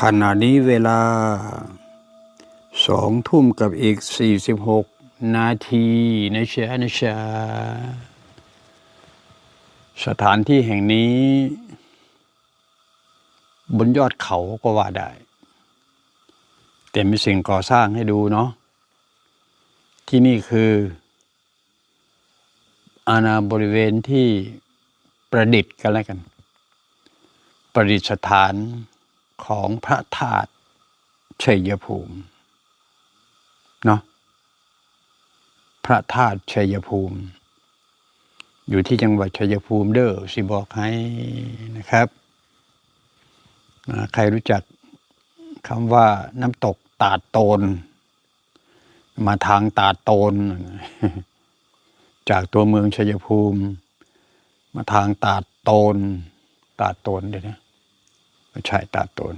ขณะนี้เวลาสองทุ่มกับอีกสี่สิบหกนาทีนะชะนะชะสถานที่แห่งนี้ บนยอดเขาก็ว่าได้ แต่มีสิ่งก่อสร้างให้ดูเนาะที่นี่คือ อาณาบริเวณที่ประดิษฐ์กันแล้วกัน ประดิษฐาน ของพระธาตุชัยภูมิเนาะพระธาตุชัยภูมิ อยู่ที่จังหวัดชัยภูมิเด้อสิบอกให้นะครับใครรู้จักคำว่าน้ำตกตาดโตน มาทางตาดโตน จากตัวเมืองชัยภูมิ มาทางตาดโตน ตาดโตนเดี๋ยวนะ ไม่ใช่ตาโตน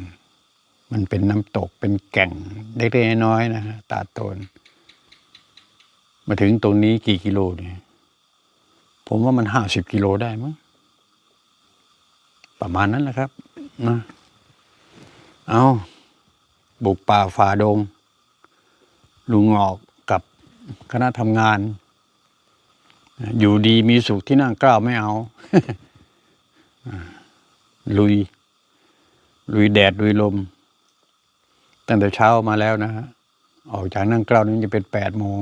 มันเป็นน้ำตกเป็นแก่งเล็กๆน้อยๆนะฮะตาโตน มาถึงตรงนี้กี่กิโลเนี่ยผมว่ามันห้าสิบกิโลได้มั้งประมาณนั้นแหละครับนะเอาบุกป่าฝ่าดง ลุงงอกกับคณะทำงาน อยู่ดีมีสุขที่นั่งกล้าวไม่เอา ลุย ลุยแดดลุยลม ตั้งแต่เช้ามาแล้วนะฮะออกจากนั่งกล้าวนี้จะเป็นแปดโมง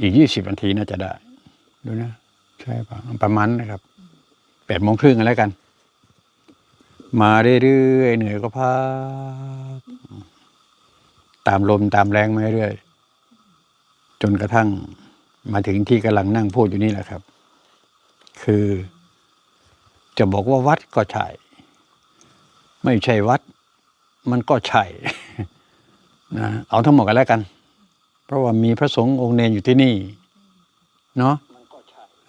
อีกยี่สิบนาทีน่าจะได้ ดูนะ ใช่ปะประมาณนะครับแปดโมงครึ่งกันแล้วกัน มาเรื่อยๆเหนื่อยก็พักตามลมตามแรงมาเรื่อยจนกระทั่งมาถึงที่กำลังนั่งพูดอยู่นี่แหละครับ คือ จะบอกว่าวัดก็ใช่ ไม่ใช่วัด มันก็ใช่นะเอาทั้งหมดกันแล้วกัน เพราะว่ามีพระสงฆ์องค์เนรอยู่ที่นี่ เนาะ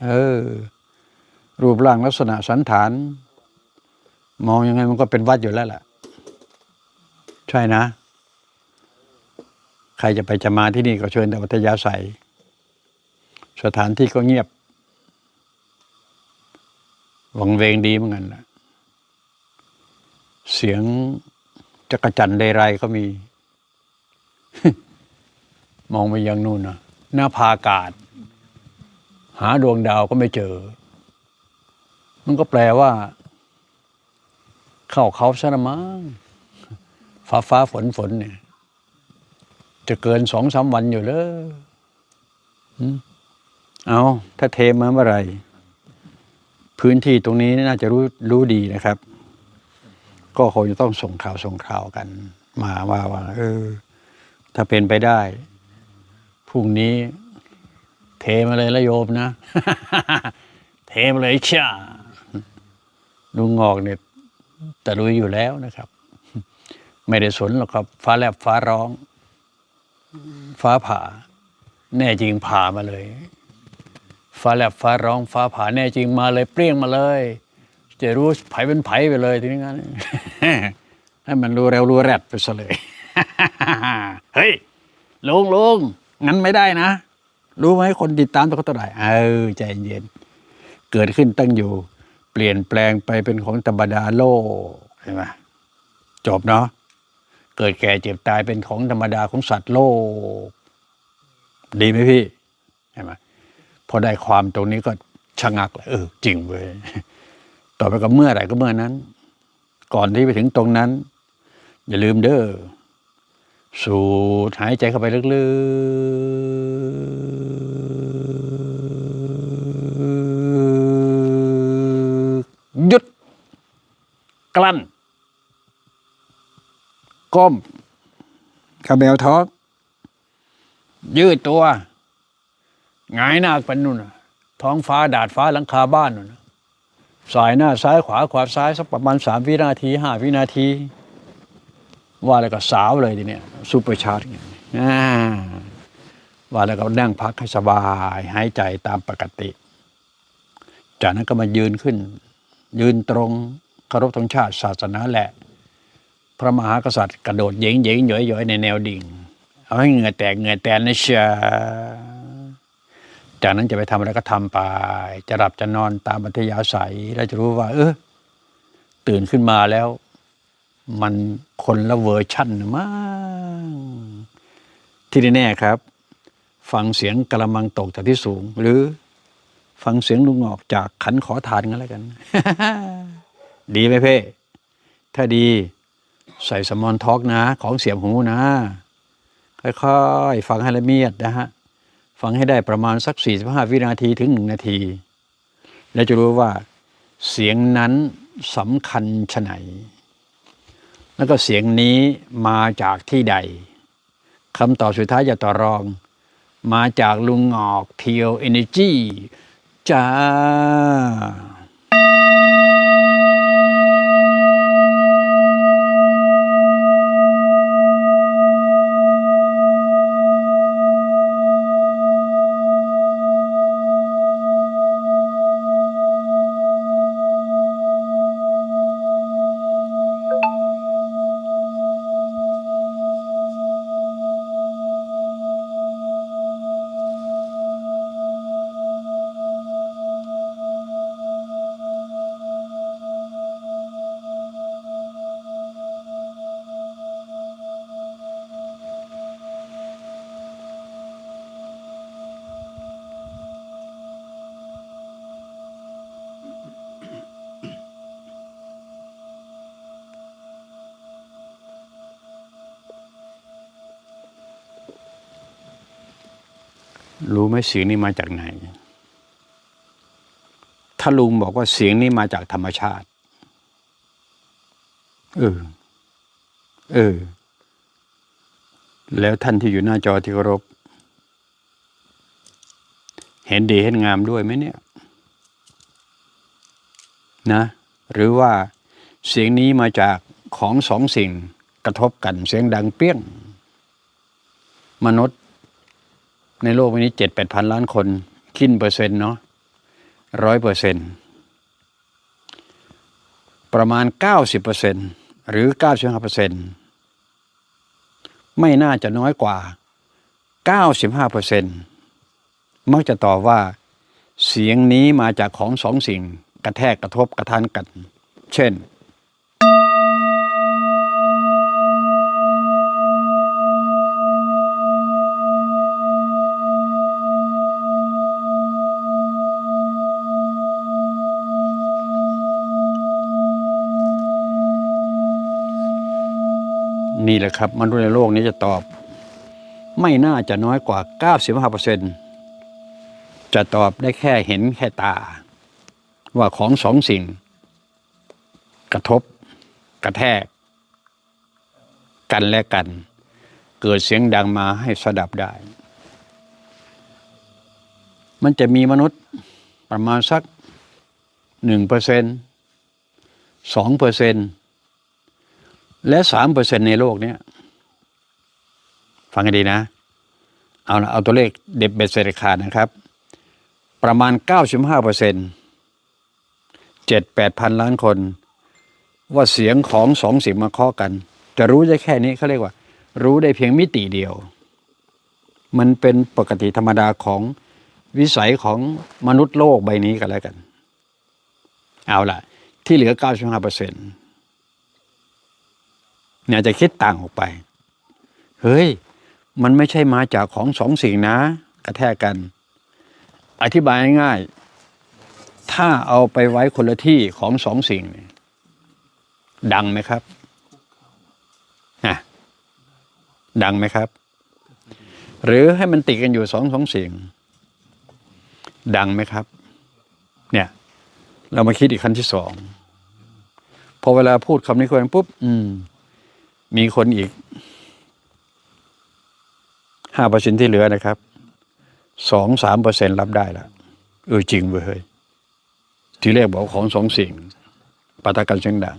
เออ รูปร่างลักษณะสันฐาน มองยังไงมันก็เป็นวัดอยู่แล้วแหละใช่นะ ใครจะไปจะมาที่นี่ก็เชิญแต่วัทยาศัยสถานที่ก็เงียบ วังเวงดีเหมือนกันแหละ เสียงจักรจันเดไรก็มี มองไปยังนู่นนะหน้าพาอากาศ หาดวงดาวก็ไม่เจอ มันก็แปลว่า เข้าเขาซะละมั้งฟ้าฟ้าฝนฝนเนี่ย จะเกินสองสามวันอยู่เลยเอาถ้าเทมาเมื่อไหร่ พื้นที่ตรงนี้น่าจะรู้รู้ดีนะครับ ก็คงจะต้องส่งข่าวส่งข่าวกัน มาว่าว่าเออ ถ้าเป็นไปได้พรุ่งนี้ เทมาเลยละโยมนะ เทมาเลยช่าลุงงอกเนี่ยต่รู้อยู่แล้วนะครับ ไม่ได้สนหรอกครับ ฟ้าแลบฟ้าร้อง ฟ้าผ่า แน่จริงผ่ามาเลย ฟ้าแลบฟ้าร้อง ฟ้าผ่าแน่จริงมาเลย เปรี้ยงมาเลย จะรู้ไผเป็นไผไปเลยทีนี้งั้นให้มันรู้เร็วรู้แรดไปซะเลยเฮ้ยลุงลุงงั้นไม่ได้นะ รู้ไหมคนติดตามตัวเขาเท่าไหร่เออใจเย็น เกิดขึ้นตั้งอยู่ เปลี่ยนแปลงไปเป็นของธรรมดาโลกเห็นไหมจบเนาะเกิดแก่เจ็บตายเป็นของธรรมดาของสัตว์โลก ดีไหมพี่เห็นไหมพอได้ความตรงนี้ก็ชะงักเลยเออจริงเว้ย ต่อไปก็เมื่อไหร่ก็เมื่อนั้น ก่อนที่ไปถึงตรงนั้น อย่าลืมเด้อสูดหายใจเข้าไปลึกๆหยุด กลั้น ก้มกระเบลท้องยืดตัวหงายหน้าไปนู่นน่ะท้องฟ้าดาดฟ้าหลังคาบ้านนู่นน่ะ สายหน้าซ้ายขวาขวาซ้ายสักประมาณสามวินาทีห้าวินาที ว่าแล้วก็สาวเลยทีเนี้ยซูเปอร์ชาร์จเนี่ยอ่าว่าแล้วก็นั่งพักให้สบายหายใจตามปกติ จากนั้นก็มายืนขึ้น ยืนตรงเคารพธงชาติศาสนาแหละ พระมหากษัตริย์กระโดดเยิงเยิงย่อยย่อยในแนวดิ่ง เอาให้เหงื่อแตกเหงื่อแตนนะเชีย จากนั้นจะไปทำอะไรก็ทำไป จะหลับจะนอนตามอัธยาศัยแล้วจะรู้ว่า เออตื่นขึ้นมาแล้ว มันคนละเวอร์ชั่นมากที่แน่ๆครับ ฟังเสียงกระมังตกจากที่สูง หรือฟังเสียงลุงออกจากขันขอทานกันแล้วกัน ดีไหมเพ่ถ้าดีใส่สมอนท็อกนะ ของเสียงหูนะ ค่อยๆ ฟังให้ละเมียดนะฮะ ฟังให้ได้ประมาณสัก 45 วินาทีถึง 1 นาที แล้วจะรู้ว่าเสียงนั้นสำคัญชะไหน แล้วก็เสียงนี้มาจากที่ใดคำตอบสุดท้ายจะต่อรอง มาจากลุงงอกเพียวเอเนจีจ้า รู้ไหมเสียงนี้มาจากไหน ถ้าลุงบอกว่าเสียงนี้มาจากธรรมชาติ เออ เออ แล้วท่านที่อยู่หน้าจอที่เคารพ เห็นดีเห็นงามด้วยไหมเนี่ย นะ หรือว่าเสียงนี้มาจากของสองสิ่งกระทบกัน เสียงดังเปี้ยง มนุษย์ ในโลกวันนี้เจ็ดแปดพันล้านคนคิดเปอร์เซ็นต์เนาะร้อยเปอร์เซ็นต์ประมาณเก้าสิบเปอร์เซ็นต์หรือเก้าสิบห้าเปอร์เซ็นต์ไม่น่าจะน้อยกว่าเก้าสิบห้าเปอร์เซ็นต์มักจะตอบว่า เสียงนี้มาจากของสองสิ่งกระแทกกระทบกระทานกัน เช่น นี่แหละครับมนุษย์ในโลกนี้จะตอบ ไม่น่าจะน้อยกว่า 95%จะตอบได้แค่เห็นแค่ตา ว่าของสองสิ่ง กระทบ กระแทก กันและกัน เกิดเสียงดังมาให้สดับได้ มันจะมีมนุษย์ประมาณสักหนึ่งเปอร์เซ็นสองเปอร์เซ็นต์ และสามเปอร์เซ็นในโลกเนี้ยฟังให้ดีนะ เอาละเอาตัวเลขเด็บเบ็ดเสร็จขาดนะครับ ประมาณเก้าสิบห้าเปอร์เซ็นเจ็ดแปดพันล้านคน ว่าเสียงของสองสิ่งมาเคาะกัน จะรู้ได้แค่นี้เขาเรียกว่า รู้ได้เพียงมิติเดียว มันเป็นปกติธรรมดาของวิสัยของมนุษย์โลกใบนี้กันแล้วกัน เอาล่ะ ที่เหลือเก้าสิบห้าเปอร์เซ็นต์ เนี่ยจะคิดต่างออกไป เฮ้ย มันไม่ใช่มาจากของสองสิ่งนะ กระแทกกัน อธิบายง่ายๆถ้าเอาไปไว้คนละที่ของสองสิ่งเนี่ยดังไหมครับนะดังไหมครับ หรือให้มันติดกันอยู่สองสองสิ่ง ดังไหมครับ เนี่ย เรามาคิดอีกขั้นที่สองพอเวลาพูดคำนี้คนปุ๊บ อืม มีคนอีกห้าเปอร์เซ็นที่เหลือนะครับสองสามเปอร์เซ็นรับได้ละเออจริงเว้ยเฮ้ยทีแรกบอกของสองสิ่งปะทะกันเสียงดัง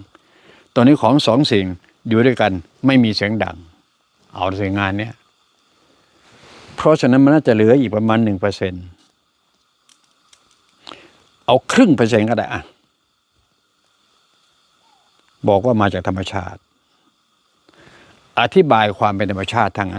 ตอนนี้ของสองสิ่งอยู่ด้วยกันไม่มีเสียงดัง เอาเสียงงานเนี้ยเพราะฉะนั้นมันน่าจะเหลืออีกประมาณหนึ่งเปอร์เซ็นเอาครึ่งเปอร์เซ็นต์ก็ได้อะบอกว่ามาจากธรรมชาติ อธิบายความเป็นธรรมชาติทางนั้น